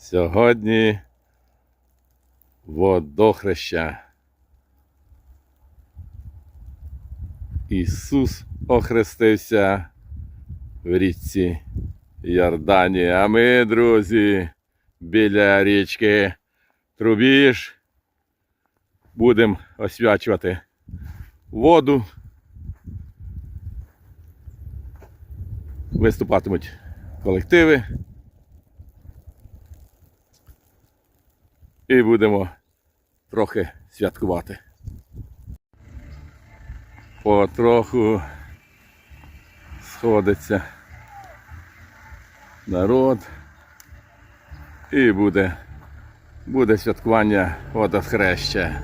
Сьогодні водохреща. Ісус охрестився в річці Йордані. А ми, друзі, біля річки Трубіж будемо освячувати воду. Виступатимуть колективи. І будемо трохи святкувати. Потроху сходиться народ. І буде, буде святкування водохреща.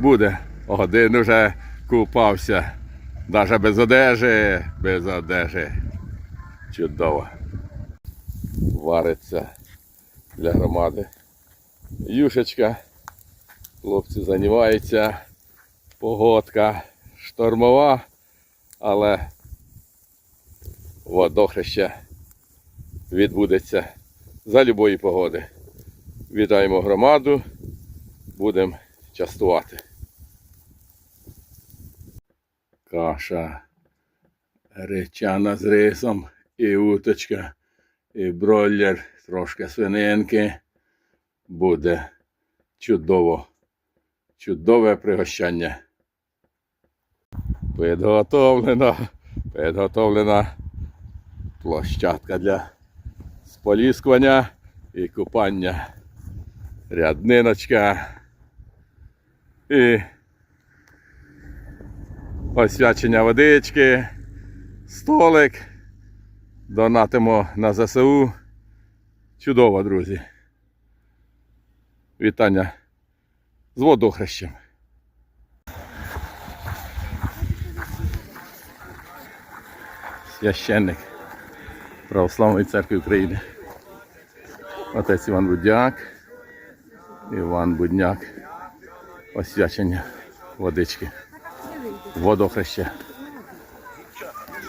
Буде. Один уже купався. Навіть без одежі, без одежі. Чудово. Вариться для громади. Юшечка. Хлопці займаються. Погодка штормова, але водохреща відбудеться за любої погоди. Вітаємо громаду, будемо частувати. Каша речана з рисом, і уточка, і бройлер, трошки свининки. Буде чудово, чудове пригощання. Підготовлена, підготовлена площадка для споліскування і купання. Рядниночка і освячення водички, столик. Донатимо на ЗСУ. Чудово, друзі. Вітання з водохрещем. Священник Православної церкви України. Отець Іван Будяк, Іван Будняк, освячення водички, водохреща.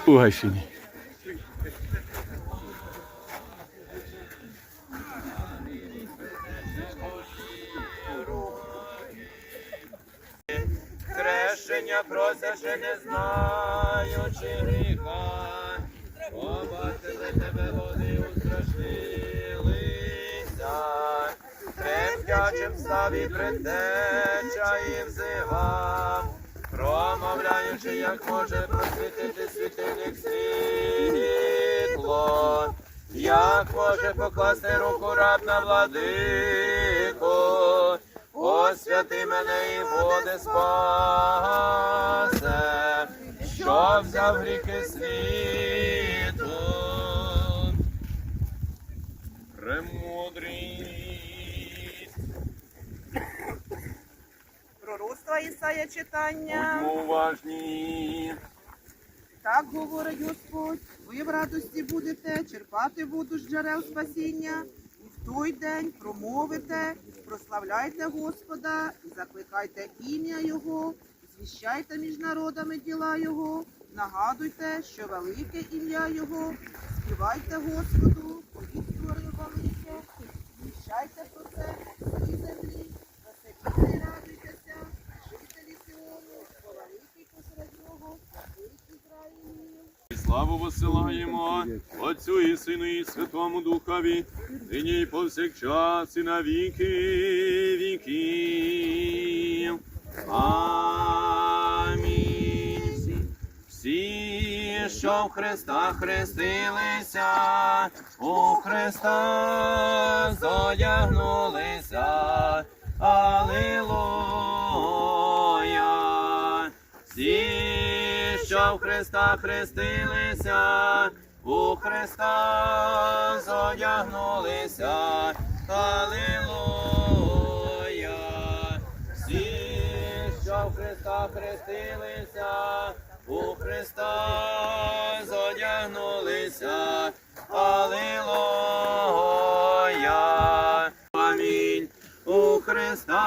У Хрещення просяше не знаючи гріха, побачили тебе вони устрашилися, Тремтячим ставі предтеча і взивав, промовляючи, як може просвітити світильник світло, як може покласти руку раб на владику, Освяти мене і води спасе, що взяв гріхи світу. Премудрість, Пророцтва Ісая читання. будьмо уважні, Так говорить Господь, ви в радості будете черпати воду з джерел спасіння, той день промовите, прославляйте Господа закликайте ім'я Його, звіщайте між народами діла Його, нагадуйте, що велике ім'я Його, співайте Господу, повіт створив велике, звіщайте про це всі землі, засидіте і радуйтеся, жителі Сіону, бо великий посеред нього, святий Ізраїлів. і славу посилаємо Отцю і Сину і Святому Духові, нині і повсякчас і на віки віків. Амінь. Всі, що в Христа хрестилися, у Христа зодягнулися. Алілуя. Всі, що в Христа хрестилися, у Христа зодягнулися. Алілуя. Всі, що в Христа хрестилися, у Христа зодягнулися. Алілуя. Амінь. У Христа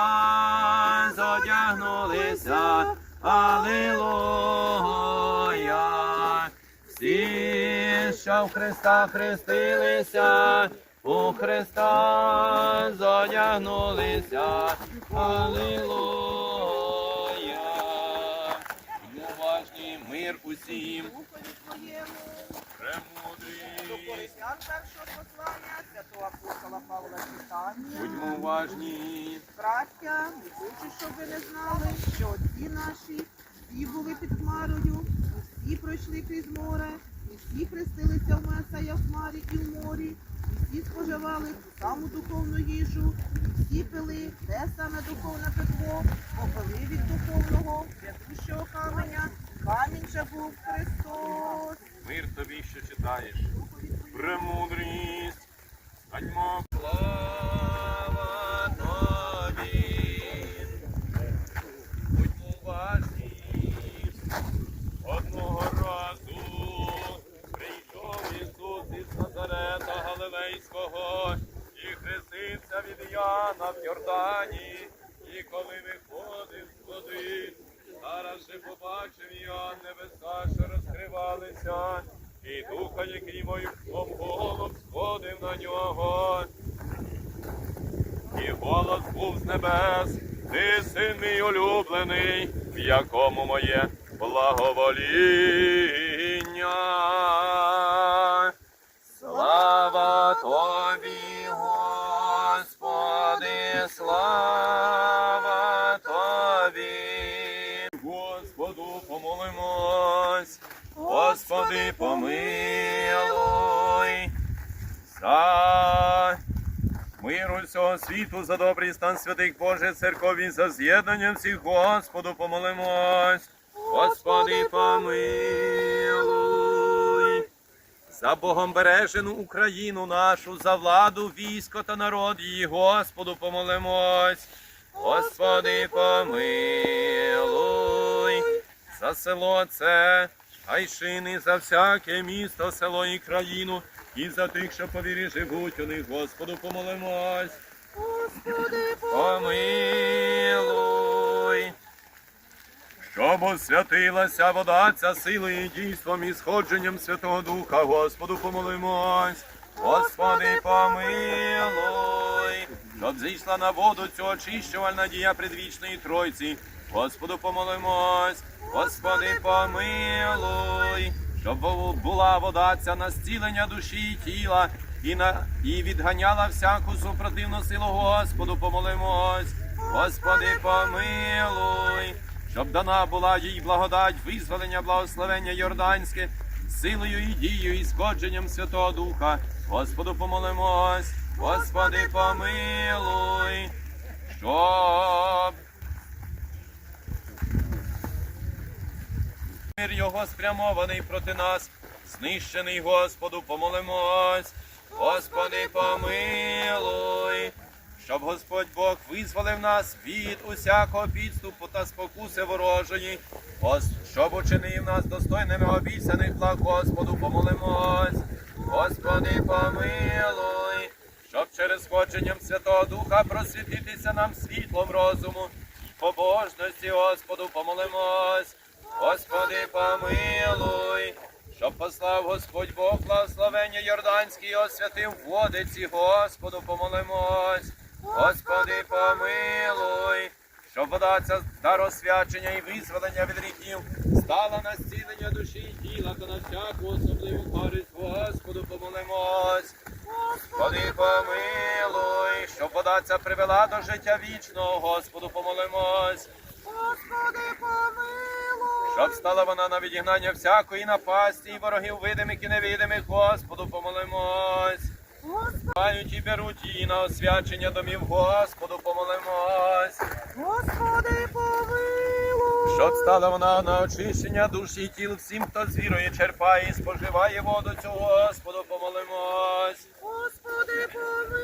зодягнулися. Алілуя. Всі, в Христа хрестилися, у Христа задягнулися. Алілуя. Будьмо мир усім. Премудрість. Святого апостола Павла читання. Будьмо уважні. Браття, не хочу, щоб ви не знали, що отці наші всі були під хмарою, всі пройшли крізь море, всі хрестилися в Месая в марі і в морі, і всі споживали ту саму духовну їжу, і всі пили те саме духовне питво, попили від духовного, святущого каменя, камінь же був Христос. Мир тобі, що читаєш. Премудрість. Станьмо. Слава тобі. Будьмо уважні. Одного разу прийшов Ісус із Назарета Галилейського і хрестився від Яна в Йордані. І коли виходив з води, зараз же побачив Іоанн небеса, що розкривалися, і духа, який мов голос сходив на нього. І голос був з небес, ти син мій улюблений, в якому моє благовоління. За миру всього світу, за добрий стан святих Божих церкові, за з'єднання всіх Господу помолимось. Господи, помилуй. За Богом бережену Україну нашу, за владу, військо та народ її, Господу помолимось. Господи, помилуй. За село це, Гайшини, за всяке місто, село і країну, і за тих, що по вірі живуть у них, Господу помолимось. Господи, Помилуй. Щоб освятилася вода ця силою і дійством і сходженням Святого Духа, Господу помолимось. Господи, помилуй. Щоб зійшла на воду цю очищувальна дія предвічної Тройці. Господу помолимось. Господи, помилуй. Щоб була вода ця на зцілення душі і тіла, і, на, і відганяла всяку супротивну силу Господу помолимось. Господи, помилуй, щоб дана була їй благодать, визволення, благословення Йорданське, силою і дією, і сходженням Святого Духа. Господу помолимось, Господи, помилуй, щоб мир його спрямований проти нас, знищений Господу, помолимось. Господи, помилуй, щоб Господь Бог визволив нас від усякого підступу та спокуси ворожої, щоб учинив нас достойними обіцяних благ Господу, помолимось. Господи, помилуй, щоб через сходженням Святого Духа просвітитися нам світлом розуму і побожності, Господу, помолимось. Господи, помилуй, щоб послав Господь Бог благословення Йорданське і освятив водиці, Господу, помолимось. Господи, помилуй, щоб вода ця дар освячення і визволення від гріхів стала на зцілення душі і тіла та на всяку особливу користь, Господу, помолимось. Господи, помилуй, щоб вода ця привела до життя вічного, Господу, помолимось. Господи, помилуй. Щоб стала вона на відігнання всякої напасті і ворогів видимих і невидимих, Господу помолимось. Мають і беруть її на освячення домів, Господу помолимось. Господи, помилуй. Щоб стала вона на очищення душі і тіл всім, хто з вірою черпає і споживає воду цю, Господу помолимось. Господи, помилуй.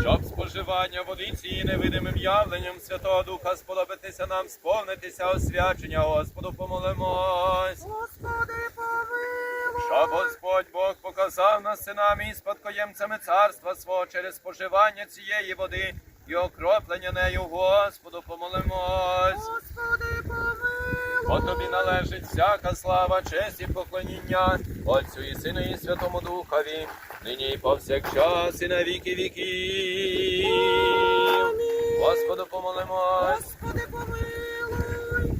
Щоб споживання води цієї невидимим явленням Святого Духа сподобатися нам, сповнитися освячення, Господу помолимось. Господи, помилуй. Щоб Господь Бог показав нас синами і спадкоємцями царства свого через споживання цієї води і окроплення нею, Господу помолимось. Господи, помилуй. Бо тобі належить всяка слава, честь і поклоніння Отцю і Сину і Святому Духові, нині і повсякчас, і на віки віків. Господу помолимось. Господи, помилуй.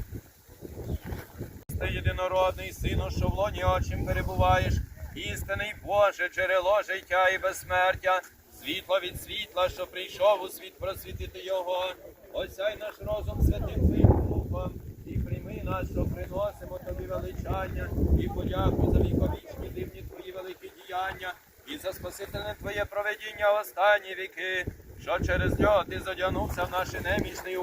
Ти єдинородний сину, що в лоні очим перебуваєш, істинний Боже, джерело життя і безсмертя, світло від світла, що прийшов у світ просвітити його. Осяй наш розум святим що приносимо тобі величання, і подяку за віковічні дивні твої великі діяння, і за спасительне Твоє проведіння в останні віки, що через нього ти задягнувся в наше немічне і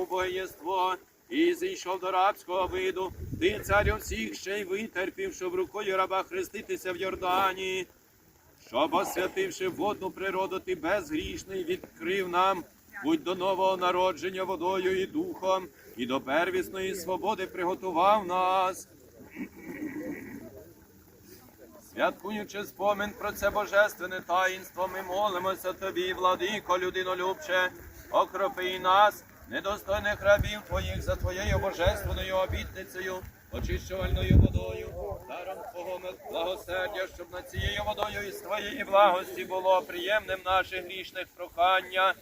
і зійшов до рабського виду, ти царю всіх ще й витерпів, щоб рукою раба хреститися в Йордані, щоб освятивши водну природу, ти безгрішний відкрив нам будь до нового народження водою і духом, і до первісної свободи приготував нас. Святкуючи спомин про це божественне таїнство, ми молимося тобі, владико, людинолюбче, окропи нас, недостойних рабів твоїх, за твоєю божественною обітницею, очищувальною водою, даром Твого благосердя, щоб над цією водою із твоєї благості було приємним наше грішних прохання,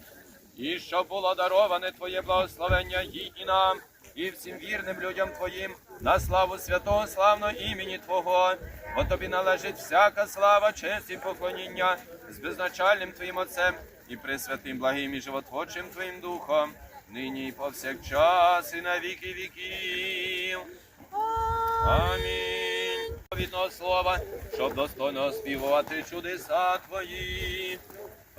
і щоб було дароване Твоє благословення їй і нам, і всім вірним людям Твоїм, на славу святого славного імені Твого. Бо тобі належить всяка слава, честь і поклоніння з безначальним Твоїм Отцем і пресвятим благим і животворчим Твоїм Духом, нині і повсякчас, і на віки віків. Амінь. Відного слова, щоб достойно оспівувати чудеса Твої.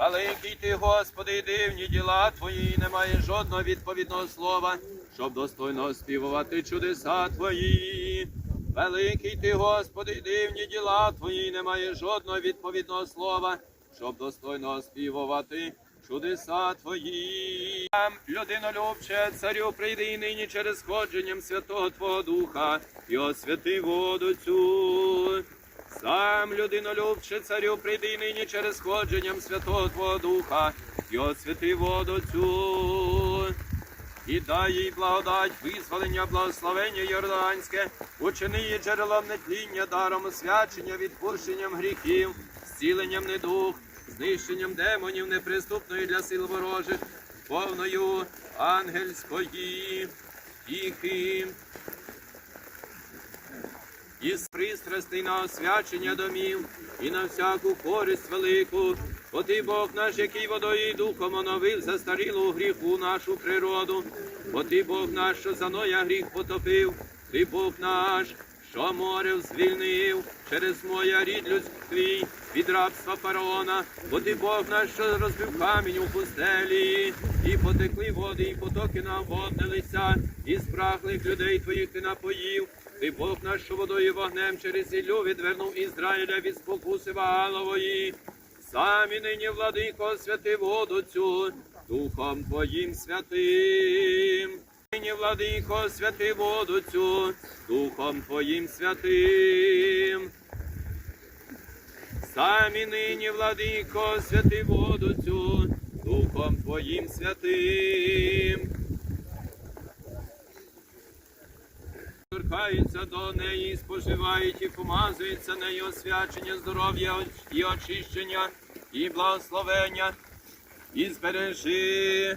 Великий ти, Господи, дивні діла Твої, немає жодного відповідного слова, щоб достойно оспівувати чудеса Твої. Великий ти, Господи, дивні діла Твої, немає жодного відповідного слова, щоб достойно оспівувати чудеса Твої. Людинолюбче, царю, прийди і нині через сходженням Святого Твого Духа і освяти воду цю. Сам людинолюбче, царю, прийди нині через сходженням Святого Твого Духа і освяти воду цю. І дай їй благодать, визволення, благословення Йорданське, учини її джерелом нетління, даром освячення, відпущенням гріхів, зціленням недух, знищенням демонів, неприступної для сил ворожих, повною ангельської тіхи. Із пристрастей на освячення домів і на всяку користь велику, бо ти Бог наш, який водою і духом оновив застарілу гріху нашу природу, бо ти Бог наш, що за Ноя гріх потопив, ти Бог наш, що море звільнив через моя рід людський від рабства фараона, бо ти Бог наш, що розбив камінь у пустелі, і потекли води, і потоки наводнилися, і спраглих людей твоїх ти напоїв. Ти Бог наш, що водою вогнем через Іллю відвернув Ізраїля від спокуси Ваалової. Самі нині, владико, святи воду цю, Духом Твоїм святим. Нині, владико, святи воду цю, Духом Твоїм святим. Самі нині, владико, святи воду цю, Духом Твоїм святим. Торкаються до неї, споживають і помазуються нею освячення, здоров'я і очищення, і благословення, і збережи.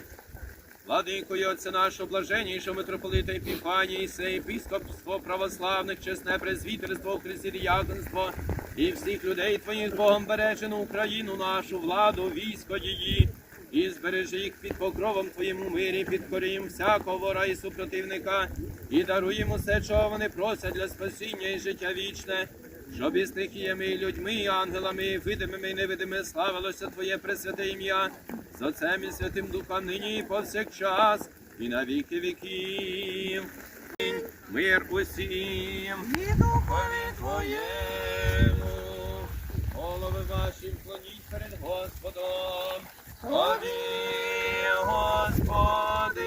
Владикою Отця нашого блаженнішого митрополита Епіфанії, сей епископство православних, чесне презвітерство, християнство і всіх людей твоїх Богом бережену Україну, нашу владу, військо її, і збережи їх під покровом Твоїм у мирі, підкори їм всякого вора і супротивника, і даруй їм усе, чого вони просять для спасіння і життя вічне, щоб і стихіями, і людьми, і ангелами, і видимими і невидимими славилося Твоє пресвяте ім'я, з Отцем і Святим Духом нині і повсякчас, і на віки віків. Мир усім. І духові Твоєму, голови ваші вклоніть перед Господом. Славі, Господи.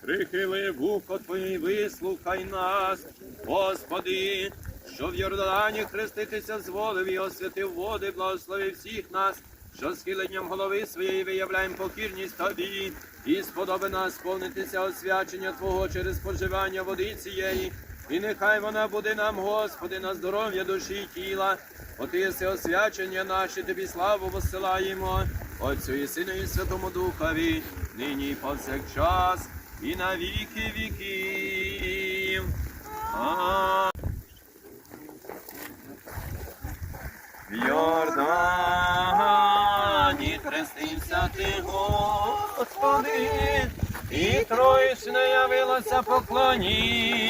Прихили вухо Твоє, і вислухай нас, Господи, що в Йордані хреститися зволив і освятив води, благослови всіх нас, що схиленням голови своєї виявляємо покірність тобі, і сподоби нас сповнитися освячення Твого через споживання води цієї. І нехай вона буде нам, Господи, на здоров'я душі і тіла. Отиси освячення наші, тобі славу посилаємо, Отцю і Сину і Святому Духові, нині і повсякчас, і на віки віків. В Йордані хрестився ти, Господи, і троїчне явилося поклоніння.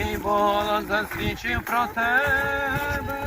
Отцівський голос засвідчив про тебе.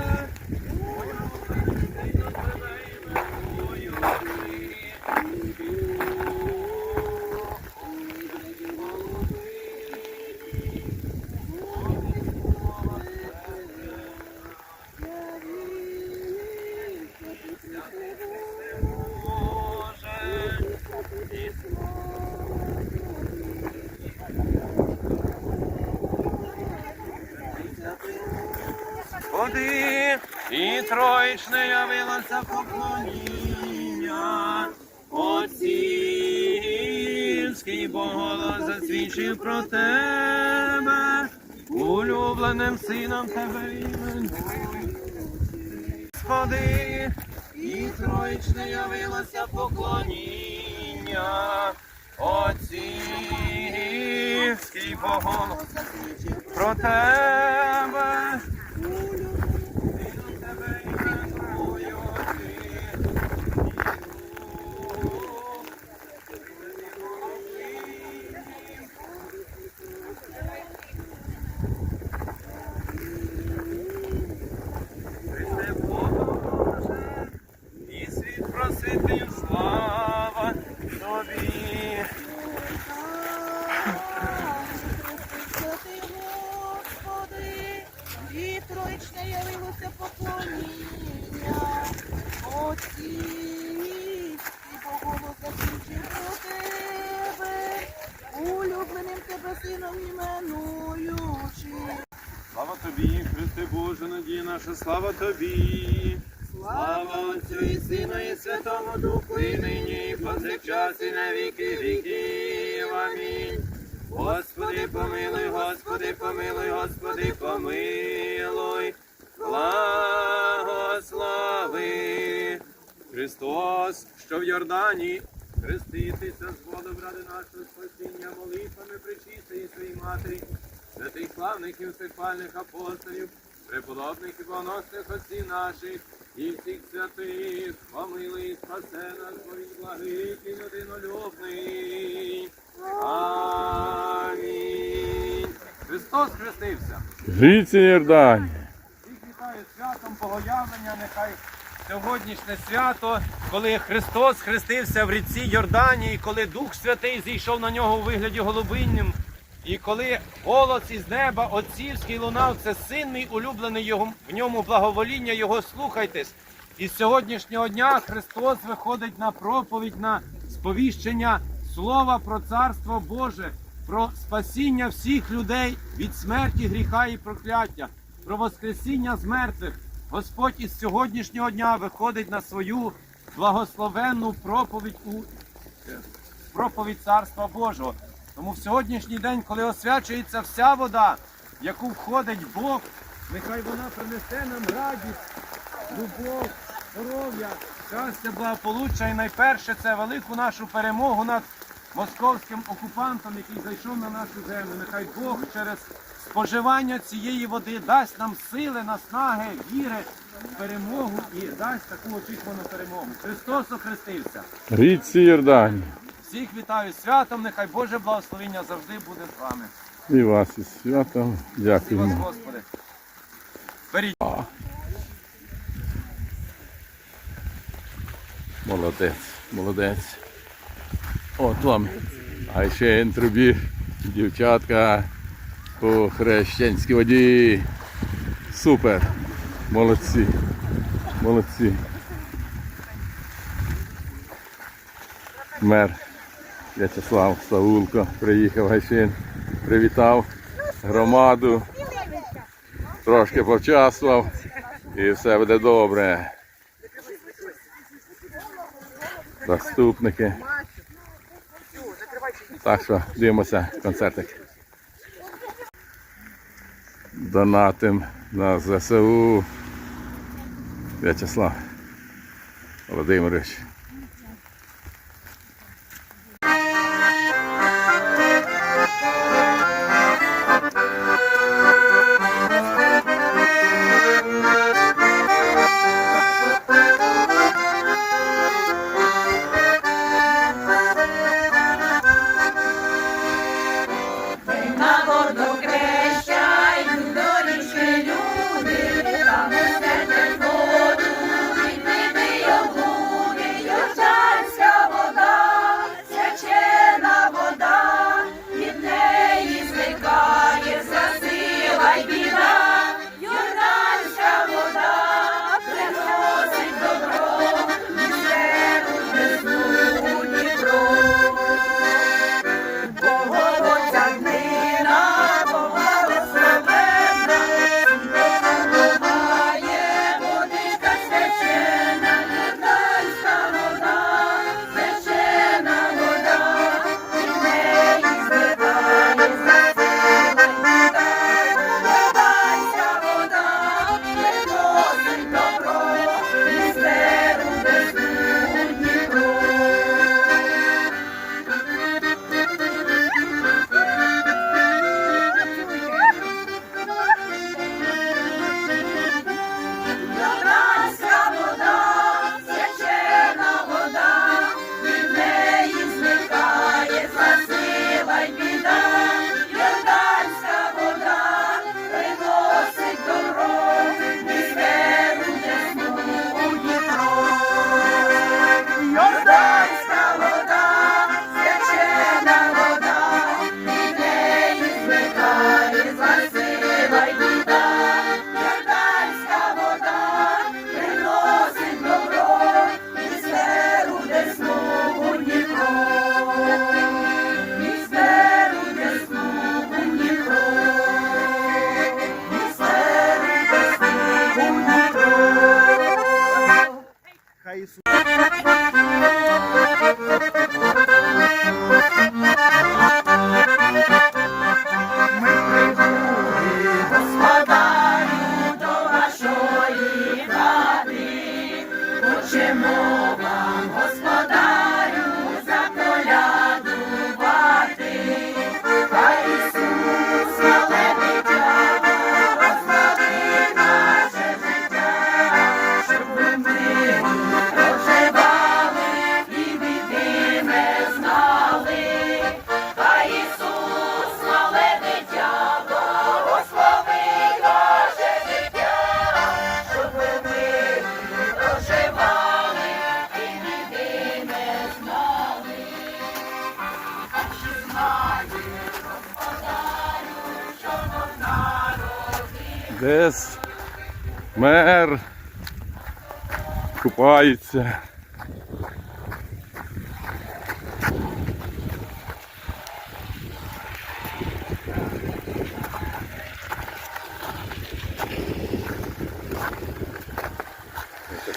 Води і троїчне явилося поклоніння. Отцівський Бог засвідчив про тебе, улюбленим сином тебе іменую. Господи, і троїчне явилося поклоніння. Отцівський Бог про тебе. Христе Боже, і світ просити слава тобі. Святий Господи, і троїчне явилося поклоніння. Отці, і Богому закінчив про тебе, улюбленим тебе сином іменуючи. Слава тобі, Христе Боже, надія наша, слава тобі. Слава Отцю і Сину і Святому Духу, і нині, і повсякчас, і на віки віків. Амінь. Господи, помилуй, Господи, помилуй, Господи, помилуй. Благослови. Христос, що в Йордані, хреститися з водом ради нашого спасіння, молитвами причистої своїй матері, святих славних і усипальних апостолів, преподобних і богоносних отців наших, і всіх святих, помилуй, і спасе нас, Бог благий і людинолюбний. Амінь. Христос хрестився. Життя Йордані. Всіх вітаю святом Богоявлення, нехай сьогоднішнє свято, коли Христос хрестився в ріці Йорданії, коли Дух Святий зійшов на нього у вигляді голубинним, і коли голос із неба отцівський лунав, це син мій улюблений його, в ньому благовоління, його слухайтесь. І з сьогоднішнього дня Христос виходить на проповідь, на сповіщення слова про Царство Боже, про спасіння всіх людей від смерті, гріха і прокляття, про Воскресіння з мертвих. Господь із сьогоднішнього дня виходить на свою благословенну проповідь у проповідь Царства Божого. Тому в сьогоднішній день, коли освячується вся вода, в яку входить Бог, нехай вона принесе нам радість, любов, здоров'я, щастя, благополуччя і найперше це велику нашу перемогу над московським окупантом, який зайшов на нашу землю. Нехай Бог через споживання цієї води дасть нам сили, наснаги, віри, перемогу і дасть таку очікувану перемогу. Христос охрестився. Річці Йордані. Всіх вітаю святом, нехай Боже благословення завжди буде з вами. І вас із святом. Всі вас, Господи. Беріть. Молодець, молодець. От вам. А ще тобі, дівчатка, у хрещенській воді. Супер. Молодці. Молодці. Мер В'ячеслав Саулко приїхав Гайшин, привітав громаду, трошки повчаствував і все буде добре. Заступники. Так що дивимося концертик. Донатим на ЗСУ. В'ячеслав Володимирович. Десь мер купається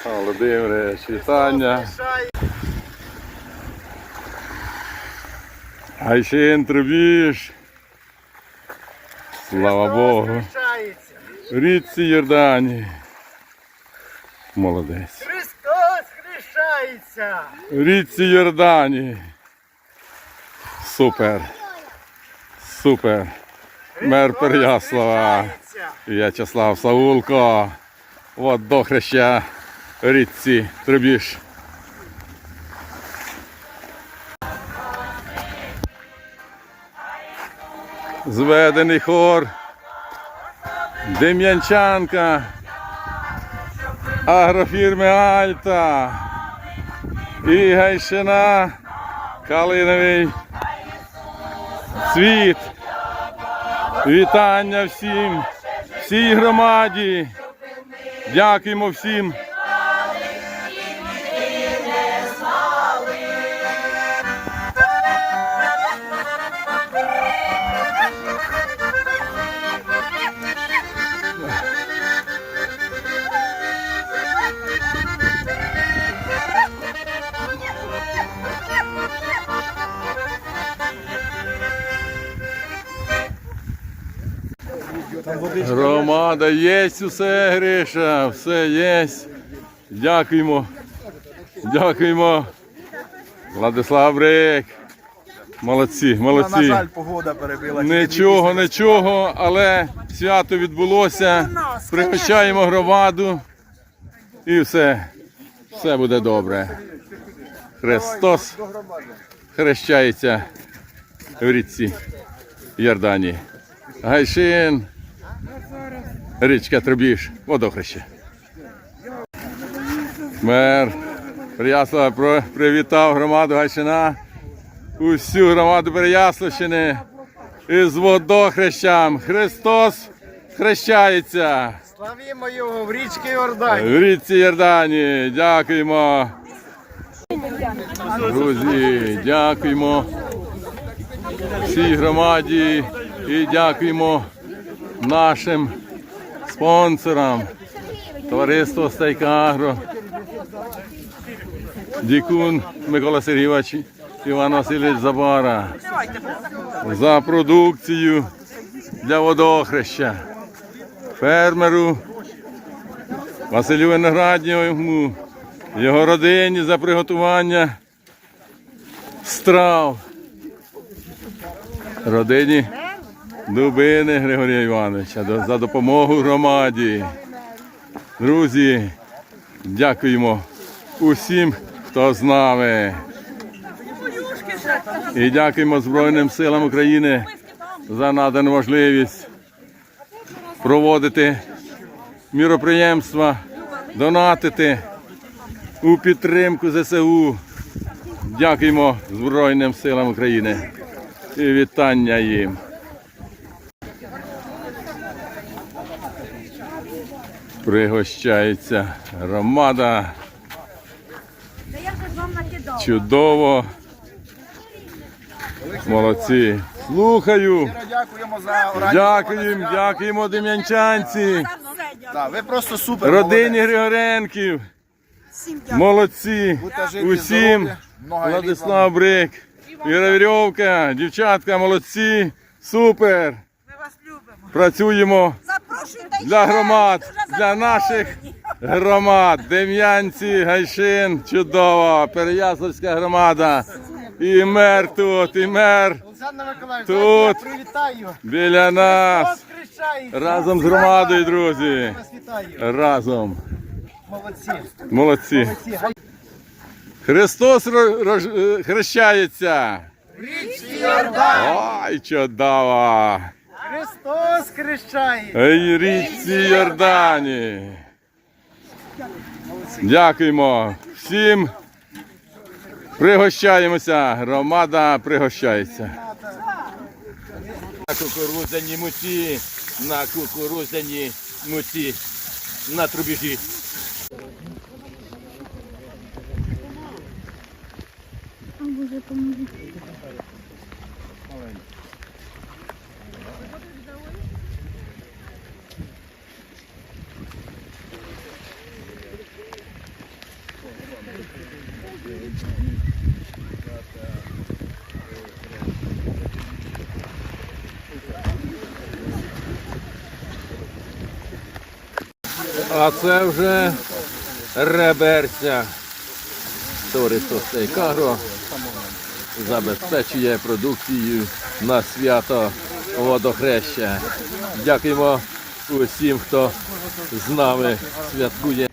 Володимире, вітання. А ще інтрубіж. Слава Богу річці Йордані. Молодець. Христос хрещається! Річці Йордані. Супер. Супер. Мер Переяслава. В'ячеслав Саулко. От до хреща річці Трубіж. Зведений хор. Дем'янчанка, агрофірми Альта і Гайшина, Калиновий Світ. Вітання всім, всій громаді. Дякуємо всім. Громада є усе, Гриша, все є. Дякуємо. Дякуємо. Владислав Брик. Молодці, молодці. На жаль, погода перебила. Нічого, нічого, але свято відбулося. Пригощаємо громаду і все, все буде добре. Христос хрещається в річці Йордані. Гайшин, річка Трубіж, водохреще. Мер Прияслава привітав громаду Гайшина, усю громаду Переяславщини із водохрещам. Христос хрещається. Славімо його в річці Йордані. В річці Йордані. Дякуємо. Друзі, дякуємо всій громаді і дякуємо нашим спонсорам. Товариство Стейкагро, Дікун Микола Сергійович, Іван Васильович Забара за продукцію для водохреща, фермеру Василю Виноградньому, його родині за приготування страв. Родині Дубини Григорія Івановича за допомогу громаді. Друзі, дякуємо усім, хто з нами. І дякуємо Збройним силам України за надану можливість проводити міроприємства, донатити у підтримку ЗСУ. Дякуємо Збройним силам України і вітання їм. Пригощається громада. Чудово. Молодці. Слухаю. Дякуємо за Дякуємо, дякуємо дем'янчанці. Ви просто супер. Родині. Григоренків. Молодці. Усім. Владислав Брик. Іра Вірьовка. Дівчатка, молодці. Супер. Ми вас любимо. Працюємо для громад, для наших громад. Дем'янці, Гайшин, чудово. Переяславська громада. І мер тут, і мер Тут. привітаю. біля нас. Разом з громадою, друзі. Разом. Молодці. Молодці. Христос е, хрещається. Ой, чудово. Христос хрещається. Ей, річці Йордані. Дякуємо всім. Пригощаємося. Громада пригощається. На кукурудзяній муці, на кукурудзяній муці, на трубіжі. А це вже реберця. Товариство Стейкагро забезпечує продукцією на свято водохреща. Дякуємо усім, хто з нами святкує.